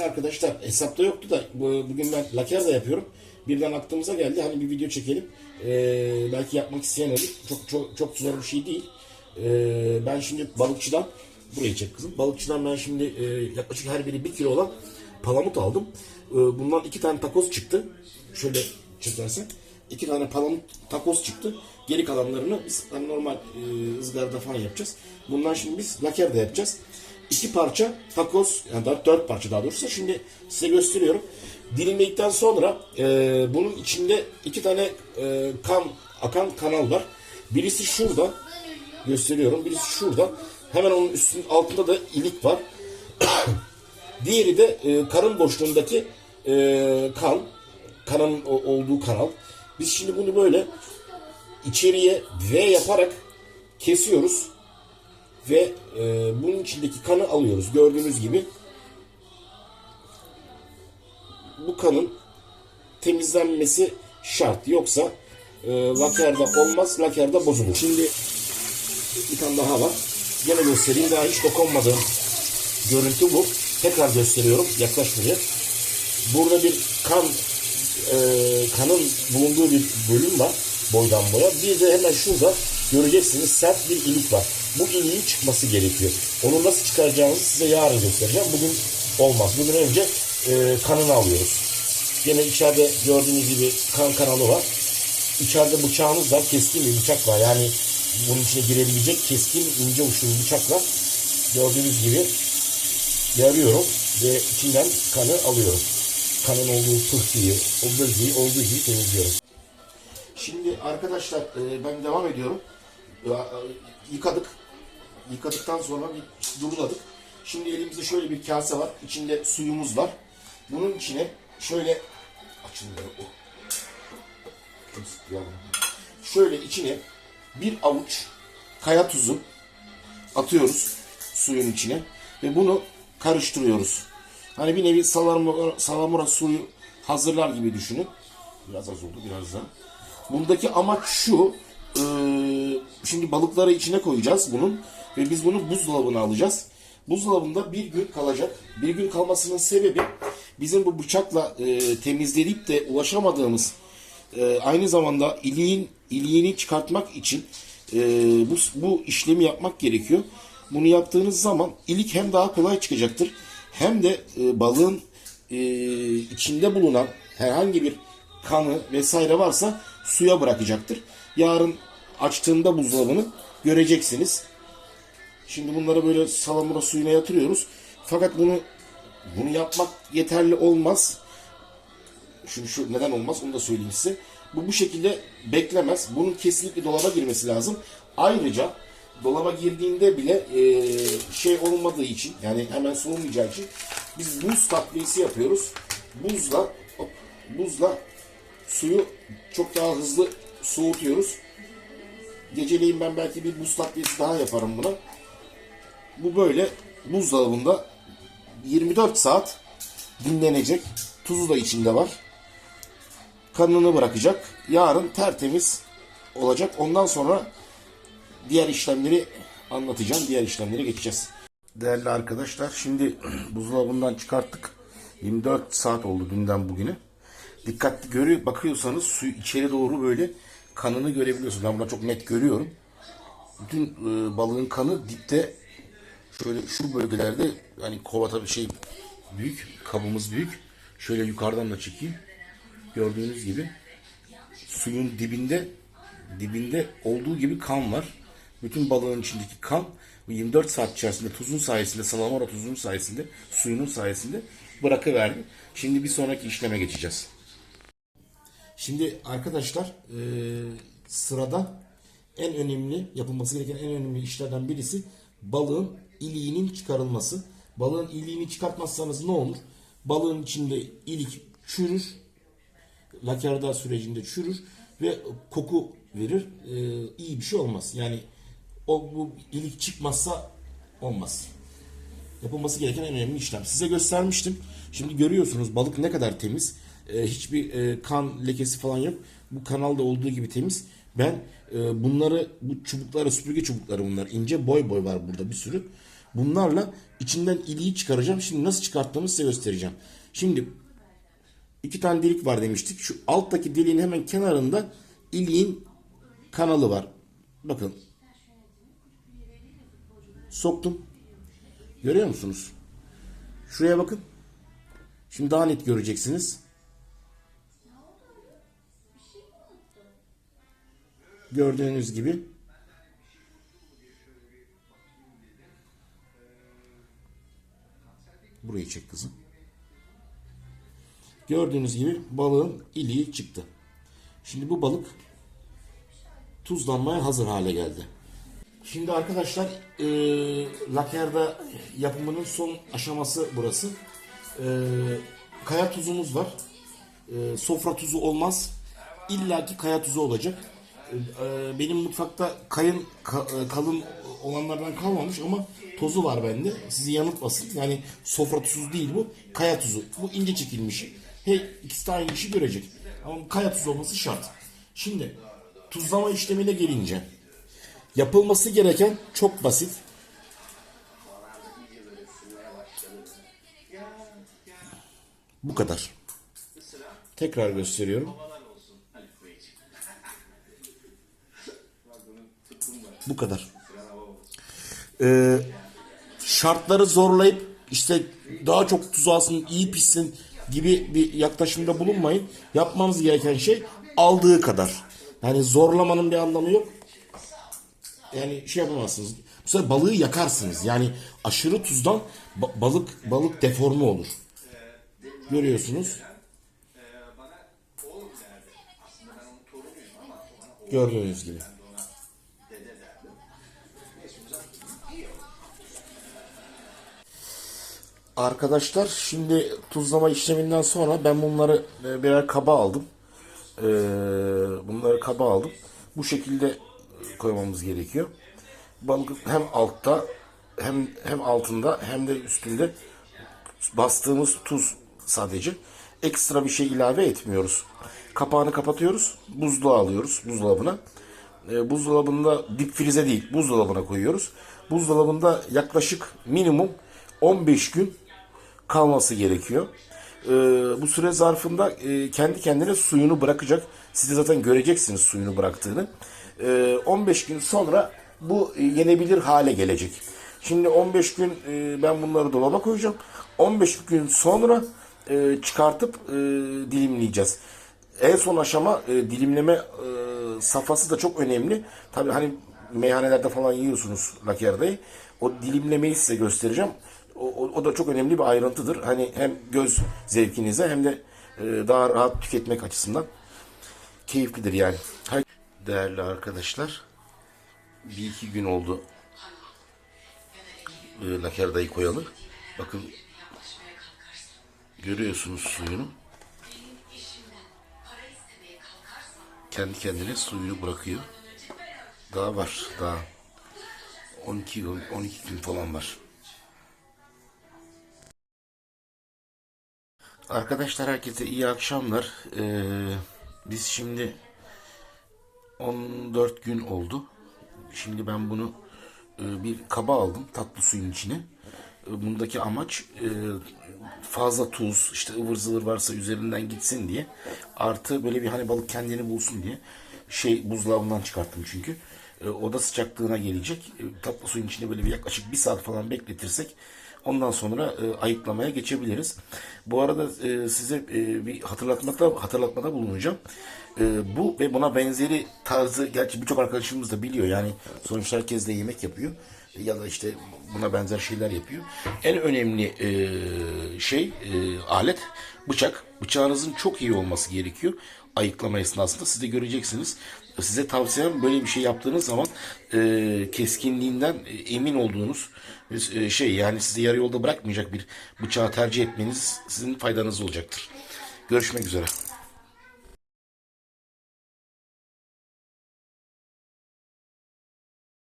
Değerli arkadaşlar hesapta yoktu da bu- bugün ben laker da yapıyorum. Birden aklımıza geldi hani bir video çekelim. Ee, belki yapmak isteyen olur. Çok çok çok zor bir şey değil. Ee, ben şimdi balıkçıdan buraya çek kızım. Balıkçıdan ben şimdi e, yaklaşık her biri bir kilo olan palamut aldım. Ee, bundan iki tane takoz çıktı. Şöyle çekersen. iki tane palamut takoz çıktı. Geri kalanlarını biz hani normal e, ızgarada falan yapacağız. Bundan şimdi biz laker de yapacağız. İki parça takoz, yani dört, parça daha doğrusu. Şimdi size gösteriyorum. Dilimledikten sonra e, bunun içinde iki tane e, kan akan kanal var. Birisi şurada gösteriyorum. Birisi şurada. Hemen onun üstünün altında da ilik var. Diğeri de e, karın boşluğundaki e, kan, kanın olduğu kanal. Biz şimdi bunu böyle içeriye V yaparak kesiyoruz ve e, bunun içindeki kanı alıyoruz. Gördüğünüz gibi bu kanın temizlenmesi şart. Yoksa e, lakerde olmaz, lakerde bozulur. Şimdi bir tane daha var. Gene göstereyim. Daha hiç dokunmadığım görüntü bu. Tekrar gösteriyorum. Yaklaş buraya. Burada bir kan e, kanın bulunduğu bir bölüm var boydan boya. Bir de hemen şurada göreceksiniz sert bir ilik var. Bu iliğin çıkması gerekiyor. Onu nasıl çıkaracağımızı size yarın göstereceğim. Bugün olmaz. Bugün önce e, kanını alıyoruz. Yine içeride gördüğünüz gibi kan kanalı var. İçeride bıçağımız var. Keskin bir bıçak var. Yani bunun içine girebilecek keskin ince uçlu bir bıçakla gördüğünüz gibi yarıyorum ve içinden kanı alıyorum. Kanın olduğu pıhtıyı, o bölgeyi olduğu gibi temizliyorum. Şimdi arkadaşlar e, ben devam ediyorum. E, Yıkadık. Yıkadıktan sonra bir duruladık. Şimdi elimizde şöyle bir kase var. İçinde suyumuz var. Bunun içine şöyle açılmıyor o. Şöyle içine bir avuç kaya tuzu atıyoruz suyun içine ve bunu karıştırıyoruz. Hani bir nevi salamura, salamura suyu hazırlar gibi düşünün. Biraz az oldu biraz daha. Bundaki amaç şu. e, şimdi balıkları içine koyacağız bunun ve biz bunu buzdolabına alacağız. Buzdolabında bir gün kalacak. Bir gün kalmasının sebebi bizim bu bıçakla e, temizleyip de ulaşamadığımız e, aynı zamanda iliğin iliğini çıkartmak için e, bu, bu işlemi yapmak gerekiyor. Bunu yaptığınız zaman ilik hem daha kolay çıkacaktır hem de e, balığın e, içinde bulunan herhangi bir kanı vesaire varsa suya bırakacaktır. Yarın açtığında buzdolabını göreceksiniz. Şimdi bunları böyle salamura suyuna yatırıyoruz. Fakat bunu bunu yapmak yeterli olmaz. Şu, şu neden olmaz onu da söyleyeyim size. Bu bu şekilde beklemez. Bunun kesinlikle dolaba girmesi lazım. Ayrıca dolaba girdiğinde bile e, şey olmadığı için yani hemen soğumayacağı için biz buz takviyesi yapıyoruz. Buzla hop, buzla suyu çok daha hızlı soğutuyoruz. Geceleyin ben belki bir buz takviyesi daha yaparım buna. Bu böyle buzdolabında 24 saat dinlenecek. Tuzu da içinde var. Kanını bırakacak. Yarın tertemiz olacak. Ondan sonra diğer işlemleri anlatacağım. Diğer işlemlere geçeceğiz. Değerli arkadaşlar şimdi buzdolabından çıkarttık. 24 saat oldu dünden bugüne. Dikkatli görüyor, bakıyorsanız su içeri doğru böyle kanını görebiliyorsunuz. Ben burada çok net görüyorum. Bütün e, balığın kanı dipte şöyle şu bölgelerde hani kova tabii şey büyük, kabımız büyük. Şöyle yukarıdan da çekeyim. Gördüğünüz gibi suyun dibinde dibinde olduğu gibi kan var. Bütün balığın içindeki kan bu 24 saat içerisinde tuzun sayesinde, salamura tuzunun sayesinde, suyunun sayesinde bırakıverdi. Şimdi bir sonraki işleme geçeceğiz. Şimdi arkadaşlar e, sırada en önemli yapılması gereken en önemli işlerden birisi balığın iliğinin çıkarılması. Balığın iliğini çıkartmazsanız ne olur? Balığın içinde ilik çürür, lakerda sürecinde çürür ve koku verir. E, iyi bir şey olmaz. Yani o bu ilik çıkmazsa olmaz. Yapılması gereken en önemli işlem. Size göstermiştim. Şimdi görüyorsunuz balık ne kadar temiz. Ee, hiçbir e, kan lekesi falan yok. Bu kanalda olduğu gibi temiz. Ben e, bunları, bu çubukları, süpürge çubukları bunlar. ince boy boy var burada bir sürü. Bunlarla içinden iliği çıkaracağım. Şimdi nasıl çıkarttığımı size göstereceğim. Şimdi iki tane delik var demiştik. Şu alttaki deliğin hemen kenarında iliğin kanalı var. Bakın. Soktum. Görüyor musunuz? Şuraya bakın. Şimdi daha net göreceksiniz. Gördüğünüz gibi Burayı çek kızım. Gördüğünüz gibi balığın iliği çıktı. Şimdi bu balık tuzlanmaya hazır hale geldi. Şimdi arkadaşlar e, lakerda yapımının son aşaması burası. E, kaya tuzumuz var. E, sofra tuzu olmaz. İlla ki kaya tuzu olacak. E, e, benim mutfakta kayın ka- e, kalın olanlardan kalmamış ama tozu var bende. Sizi yanıltmasın. Yani sofra tuzu değil bu. Kaya tuzu. Bu ince çekilmiş. Hey, ikisi de aynı işi görecek. Ama kaya tuzu olması şart. Şimdi tuzlama işlemine gelince Yapılması gereken çok basit. Bu kadar. Tekrar gösteriyorum. Bu kadar. Ee, şartları zorlayıp işte daha çok tuz alsın, iyi pişsin gibi bir yaklaşımda bulunmayın. Yapmanız gereken şey aldığı kadar. Yani zorlamanın bir anlamı yok yani şey yapamazsınız. Bu sefer balığı yakarsınız. Yani aşırı tuzdan ba- balık balık deforme olur. Görüyorsunuz. Gördüğünüz gibi. Arkadaşlar şimdi tuzlama işleminden sonra ben bunları e, birer kaba aldım. Ee, bunları kaba aldım. Bu şekilde koymamız gerekiyor. Balık hem altta hem hem altında hem de üstünde bastığımız tuz sadece. Ekstra bir şey ilave etmiyoruz. Kapağını kapatıyoruz. Buzluğa alıyoruz buzdolabına. E, buzdolabında dip frize değil buzdolabına koyuyoruz. Buzdolabında yaklaşık minimum 15 gün kalması gerekiyor. E, bu süre zarfında e, kendi kendine suyunu bırakacak. Siz de zaten göreceksiniz suyunu bıraktığını. E, 15 gün sonra bu e, yenebilir hale gelecek. Şimdi 15 gün e, ben bunları dolaba koyacağım. 15 gün sonra çıkartıp dilimleyeceğiz. En son aşama dilimleme e, safhası da çok önemli. Tabii hani meyhanelerde falan yiyorsunuz lakerdayı. O dilimlemeyi size göstereceğim. O, o, o da çok önemli bir ayrıntıdır. Hani hem göz zevkinize hem de e, daha rahat tüketmek açısından keyiflidir yani. Değerli arkadaşlar, bir iki gün oldu e, lakerdayı koyalı. Bakın görüyorsunuz suyunu. Kendi kendine suyunu bırakıyor. Daha var, daha 12 gün, 12 gün falan var. Arkadaşlar herkese iyi akşamlar. Ee, biz şimdi 14 gün oldu. Şimdi ben bunu e, bir kaba aldım tatlı suyun içine. E, Bundaki amaç e, fazla tuz, işte ıvır zıvır varsa üzerinden gitsin diye. Artı böyle bir hani balık kendini bulsun diye. Şey buzdolabından çıkarttım çünkü. E, Oda sıcaklığına gelecek. E, Tatlı suyun içinde böyle bir yaklaşık bir saat falan bekletirsek Ondan sonra e, ayıklamaya geçebiliriz. Bu arada size bir hatırlatmakta hatırlatmada bulunacağım. Bu ve buna benzeri tarzı gerçi birçok arkadaşımız da biliyor. Yani sonuçta herkes de yemek yapıyor ya da işte buna benzer şeyler yapıyor. En önemli şey alet bıçak. Bıçağınızın çok iyi olması gerekiyor. Ayıklama esnasında siz de göreceksiniz. Size tavsiyem böyle bir şey yaptığınız zaman e, keskinliğinden e, emin olduğunuz e, şey yani sizi yarı yolda bırakmayacak bir bıçağı tercih etmeniz sizin faydanız olacaktır. Görüşmek üzere.